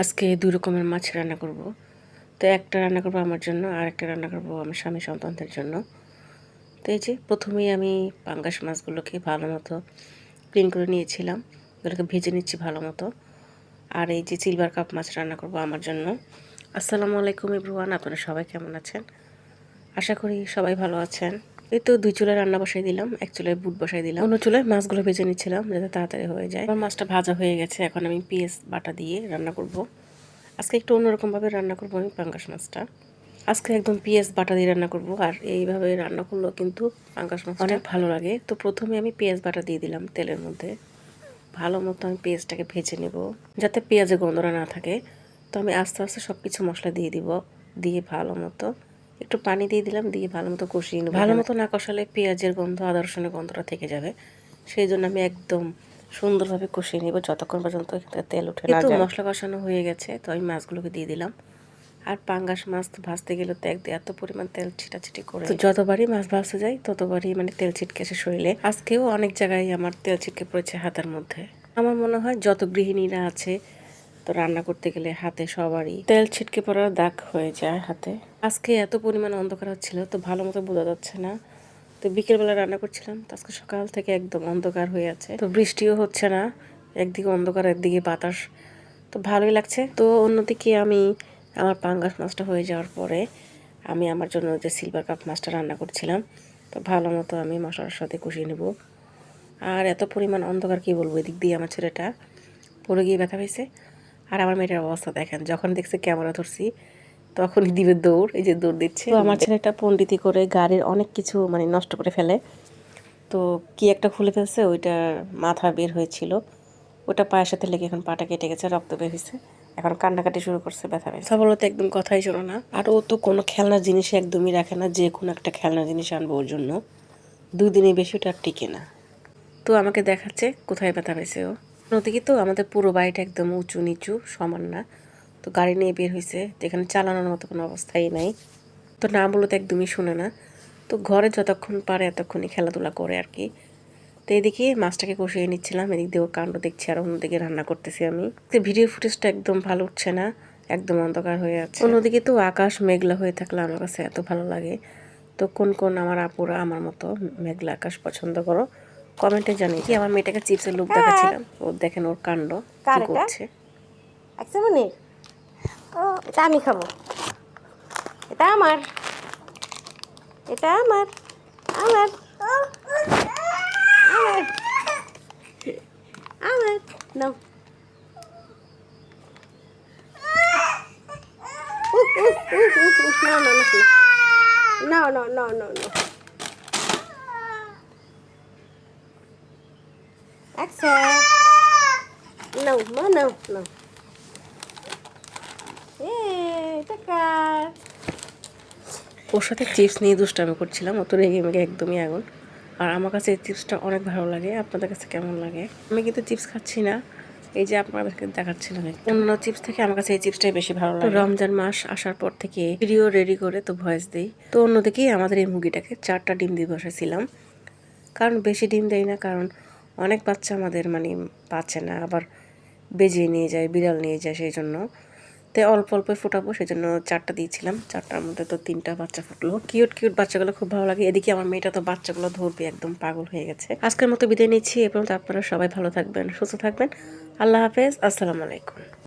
আজকে দুই রকমের মাছ রান্না করব। তো একটা রান্না করব আমার জন্য, আর একটা রান্না করব আমার স্বামী সন্তানদের জন্য। তো এই যে প্রথমেই আমি পাঙ্গাস মাছগুলোকে ভালো মতো ক্লিন করে নিয়েছিলাম। এগুলোকে ভেজে নিচ্ছি ভালো মতো আর এই যে সিলভার কাপ মাছ রান্না করব আমার জন্য। আসসালামু আলাইকুম ইব্রুয়ান আপনারা সবাই কেমন আছেন? আশা করি সবাই ভালো আছেন। এই তো দুই চুলায় রান্না বসাই দিলাম, এক চুলায় বুট বসাই দিলাম। অন্য চুলায় মাছগুলো ভেজে নিচ্ছিলাম যাতে তাড়াতাড়ি হয়ে যায়। আমার মাছটা ভাজা হয়ে গেছে, এখন আমি পেঁয়াজ বাটা দিয়ে রান্না করব। আজকে একটু অন্যরকমভাবে রান্না করব আমি পাঙ্গাস মাছটা। আজকে একদম পেঁয়াজ বাটা দিয়ে রান্না করব, আর এইভাবে রান্না করলেও কিন্তু পাঙ্গাস মাছ অনেক ভালো লাগে। তো প্রথমে আমি পেঁয়াজ বাটা দিয়ে দিলাম তেলের মধ্যে। ভালো মতো আমি পেঁয়াজটাকে ভেজে নেব, যাতে পেঁয়াজে গন্ধরা না থাকে। তো আমি আস্তে আস্তে সব কিছু মশলা দিয়ে দিব, দিয়ে ভালো মতো একটু পানি দিয়ে দিলাম দিয়ে ভালো মতো কষিয়ে নেব। ভালো মতো না কষালে পেঁয়াজের গন্ধ আদা রসুনের গন্ধটা থেকে যাবে। সেই জন্য আমি একদম সুন্দরভাবে কষিয়ে নেব যতক্ষণ পর্যন্ত তেল উঠে না যায়। মশলা কষানো হয়ে গেছে তো আমি মাছগুলোকে দিয়ে দিলাম। আর পাঙ্গাস মাছ তো ভাজতে গেলে তো এক এত পরিমাণ তেল ছিটাছিটি করে তো যতবারই মাছ ভাজতে যাই ততবারই মানে তেল ছিটকে এসে শরীরে। আজকেও অনেক জায়গায় আমার তেল ছিটকে পড়েছে হাতের মধ্যে। আমার মনে হয় যত গৃহিণীরা আছে তো রান্না করতে গেলে হাতে সবারই তেল ছিটকে পড়ার দাগ হয়ে যায় হাতে। আজকে এত পরিমাণ অন্ধকার হচ্ছিল, তো ভালো মতো বোঝা যাচ্ছে না। তো বিকেলবেলা রান্না করছিলাম, তো আজকে সকাল থেকে একদম অন্ধকার হয়ে আছে। তো বৃষ্টিও হচ্ছে না, একদিকে অন্ধকার, একদিকে বাতাস। তো ভালোই লাগছে। তো অন্যদিকে আমি, আমার পাঙ্গাস মাছটা হয়ে যাওয়ার পরে আমি আমার জন্য যে সিলভার কাপ মাছটা রান্না করছিলাম, তো ভালো মতো আমি মশলার সাথে কষিয়ে নেব। আর এত পরিমাণ অন্ধকার কি বলব এদিক দিয়ে আমার ছেলেটা, পড়ে গিয়ে ব্যথা পেয়েছে আর আমার মেয়েটার অবস্থা দেখেন যখন দেখছে ক্যামেরা ধরছি তখনই দিবে দৌড় এই যে দৌড় দিচ্ছে। তো আমার ছেলেটা পণ্ডিতি করে গাড়ির অনেক কিছু মানে নষ্ট করে ফেলে। তো কি একটা খুলে ফেলছে ওইটা মাথা বের হয়েছিল। ওটা পায়ের সাথে লেগে এখন পাটা কেটে গেছে রক্ত বের হয়েছে এখন কান্নাকাটি শুরু করছে ব্যথা সব তো একদম কথাই শোনো না। আর ও তো কোনো খেলনা জিনিস একদমই রাখে না যে কোনো একটা খেলনা জিনিস আনব ওর জন্য। দুই দিনের বেশি ওটা আর টিকে না। তো আমাকে দেখাচ্ছে কোথায় ব্যথা পেয়েছে ও। অন্যদিকে তো আমাদের পুরো বাড়িটা একদম উঁচু নিচু, সমান না। তো গাড়ি নিয়ে বের হয়েছে যেখানে চালানোর মতো কোনো অবস্থাই নাই। তো না বলতে একদমই শুনে না। তো ঘরে যতক্ষণ পারে এতক্ষণই খেলাধুলা করে আর কি। তো এদিকে মাছটাকে কষিয়ে নিচ্ছিলাম, এদিক দিয়ে ওর কাণ্ড দেখছি আর অন্যদিকে রান্না করতেছি আমি। তো ভিডিও ফুটেজটা একদম ভালো উঠছে না, একদম অন্ধকার হয়ে আছে। অন্যদিকে তো আকাশ মেঘলা হয়ে থাকলে আমার কাছে এত ভালো লাগে। তো কোন কোন আমার আপুরা আমার মতো মেঘলা আকাশ পছন্দ করো কমেন্টে জানি কি আমার মেয়েটাকে চিপসের লোভ দেখাচ্ছিলাম। ও দেখেন ওর কাণ্ড কি করছে? আচ্ছা মনে ও এটা আমি খাব। এটা আমার। এটা আমার। আমার। আমার। আমার। নাও। No, no, no, no, no, no, no, no. Hey, Takar. ওর সাথে চিপস নিয়ে দুষ্টামি করছিলাম ও তো রেগে মেগে একদমই আগুন। আর আমার কাছে এই চিপসটা অনেক ভালো লাগে আপনাদের কাছে কেমন লাগে? আমি কিন্তু চিপস খাচ্ছি না এই যে আপনাদেরকে দেখাচ্ছিলাম অন্যান্য চিপস থেকে আমার কাছে এই চিপসটাই বেশি ভালো লাগে। রমজান মাস আসার পর থেকে ভিডিও রেডি করে তো ভয়েস দিই। তো অন্যদিকে আমাদের এই মুরগিটাকে চারটা ডিম দিয়ে বসেছিলাম কারণ বেশি ডিম দেয় না কারণ অনেক বাচ্চা আমাদের মানে পাচ্ছে না, আবার বেজিয়ে নিয়ে যায়, বিড়াল নিয়ে যায় সেই জন্য তাই অল্প অল্প ফুটাবো সেই জন্য চারটা দিয়েছিলাম। চারটার মধ্যে তো তিনটা বাচ্চা ফুটলো। কিউট কিউট বাচ্চাগুলো খুব ভালো লাগে। এদিকে আমার মেয়েটা তো বাচ্চাগুলো ধরবে, একদম পাগল হয়ে গেছে। আজকের মতো বিদায় নিচ্ছি এবং তারপরে সবাই ভালো থাকবেন, সুস্থ থাকবেন। আল্লাহ হাফেজ, আসসালামু আলাইকুম।